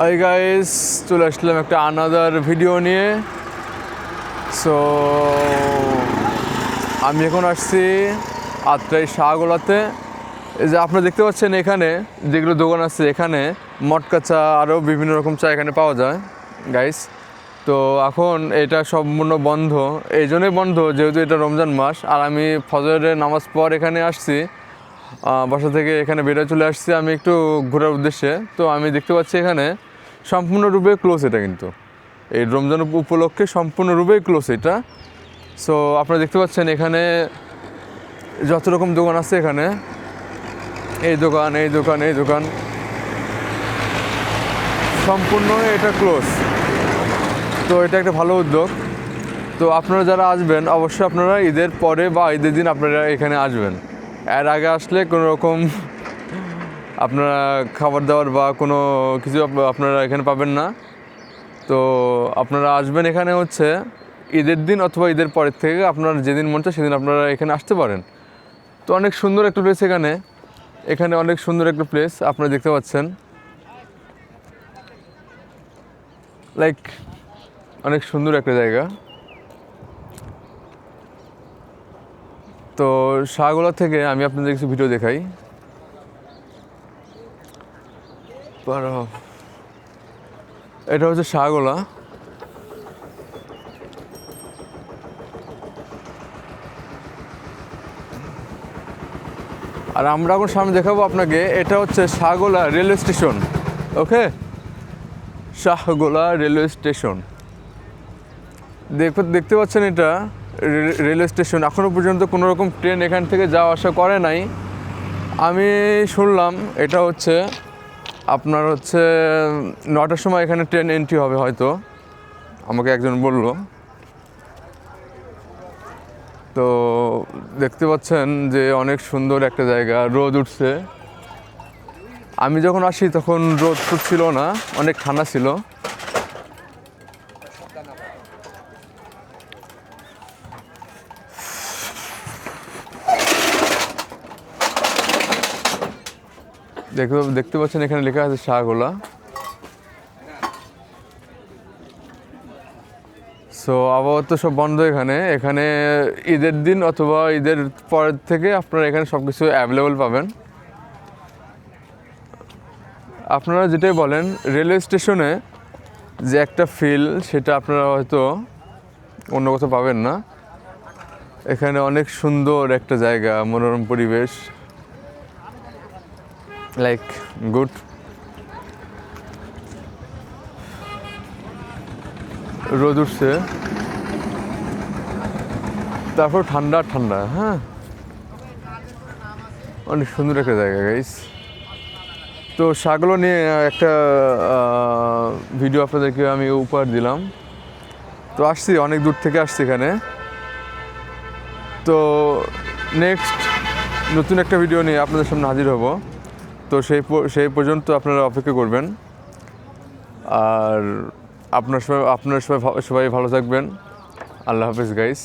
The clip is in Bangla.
হাই গাইস চলে আসলাম একটা আনাদার ভিডিও নিয়ে। সো আমি এখন আসছি আত্রাই শাহগোলাতে এই যে আপনারা দেখতে পাচ্ছেন এখানে, যেগুলো দোকান আছে এখানে মটকা চা আরও বিভিন্ন রকম চা এখানে পাওয়া যায় গাইস তো এখন এটা সম্পূর্ণ বন্ধ, এই জন্যই বন্ধ, যেহেতু এটা রমজান মাস। আর আমি ফজরের নামাজ পর এখানে আসছি। বাসা থেকে এখানে বেরোয় চলে আসছি আমি একটু ঘোরার উদ্দেশ্যে। তো আমি দেখতে পাচ্ছি এখানে সম্পূর্ণরূপে ক্লোজ এটা কিন্তু। এই রমজান উপ- উপলক্ষে সম্পূর্ণরূপে ক্লোজ এটা। সো আপনারা দেখতে পাচ্ছেন এখানে যত রকম দোকান আছে এখানে। এই দোকান এই দোকান এই দোকান। সম্পূর্ণ এটা ক্লোজ তো এটা একটা ভালো উদ্যোগ। তো আপনারা যারা আসবেন, অবশ্যই আপনারা ঈদের পরে বা ঈদের দিন আপনারা এখানে আসবেন। এর আগে আসলে কোনো রকম আপনারা খাবার দাবার বা কোনো কিছু আপনারা এখানে পাবেন না। তো আপনারা আসবেন এখানে হচ্ছে ঈদের দিন অথবা ঈদের পরের থেকে আপনার যেদিন মন চায় সেদিন আপনারা এখানে আসতে পারেন। তো অনেক সুন্দর একটা প্লেস এখানে। এখানে অনেক সুন্দর একটা প্লেস আপনারা দেখতে পাচ্ছেন। লাইক অনেক সুন্দর একটা জায়গা। তো শাহগোলা থেকে আমি আপনাদের কিছু ভিডিও দেখাই। এটা হচ্ছে শাহগোলা। আর আমরা এখন সামনে দেখাবো আপনাকে, এটা হচ্ছে Shahgola railway station. Okay? Shahgola railway station. দেখতে পাচ্ছেন এটা? Railway station. এখনও পর্যন্ত কোনো রকম ট্রেন এখান থেকে যাওয়া আসা করে নাই। আমি শুনলাম এটা হচ্ছে, আপনার হচ্ছে নটার সময় এখানে ট্রেন এন্ট্রি হবে হয়তো। আমাকে একজন বলল। তো দেখতে পাচ্ছেন যে অনেক সুন্দর একটা জায়গা, রোদ উঠছে। আমি যখন আসি তখন রোদ ছিল না, অনেক ঠান্ডা ছিল। দেখতে দেখতে পাচ্ছেন এখানে লেখা আছে শাহগোলা সো আপাতত সব বন্ধ এখানে। এখানে ঈদের দিন অথবা ঈদের পরের থেকে আপনারা এখানে সব কিছু অ্যাভেলেবল পাবেন। আপনারা যেটাই বলেন রেলওয়ে স্টেশনে যে একটা ফিল সেটা আপনারা হয়তো অন্য কোথাও পাবেন না। এখানে অনেক সুন্দর একটা জায়গা, মনোরম পরিবেশ। লাইক গুড রোদ উঠছে। তারপর ঠান্ডা ঠান্ডা হ্যাঁ? অনেক সুন্দর একটা জায়গা গাইস তো সাগলো নিয়ে একটা ভিডিও আপনাদেরকে আমি উপহার দিলাম। তো আসছি, অনেক দূর থেকে আসছি এখানে। তো নেক্সট নতুন একটা ভিডিও নিয়ে আপনাদের সামনে হাজির হব। তো সেই সেই পর্যন্ত আপনারা অপেক্ষা করবেন। আর আপনার সবাই আপনার সবাই সবাই ভালো থাকবেন। আল্লাহ হাফিজ গাইস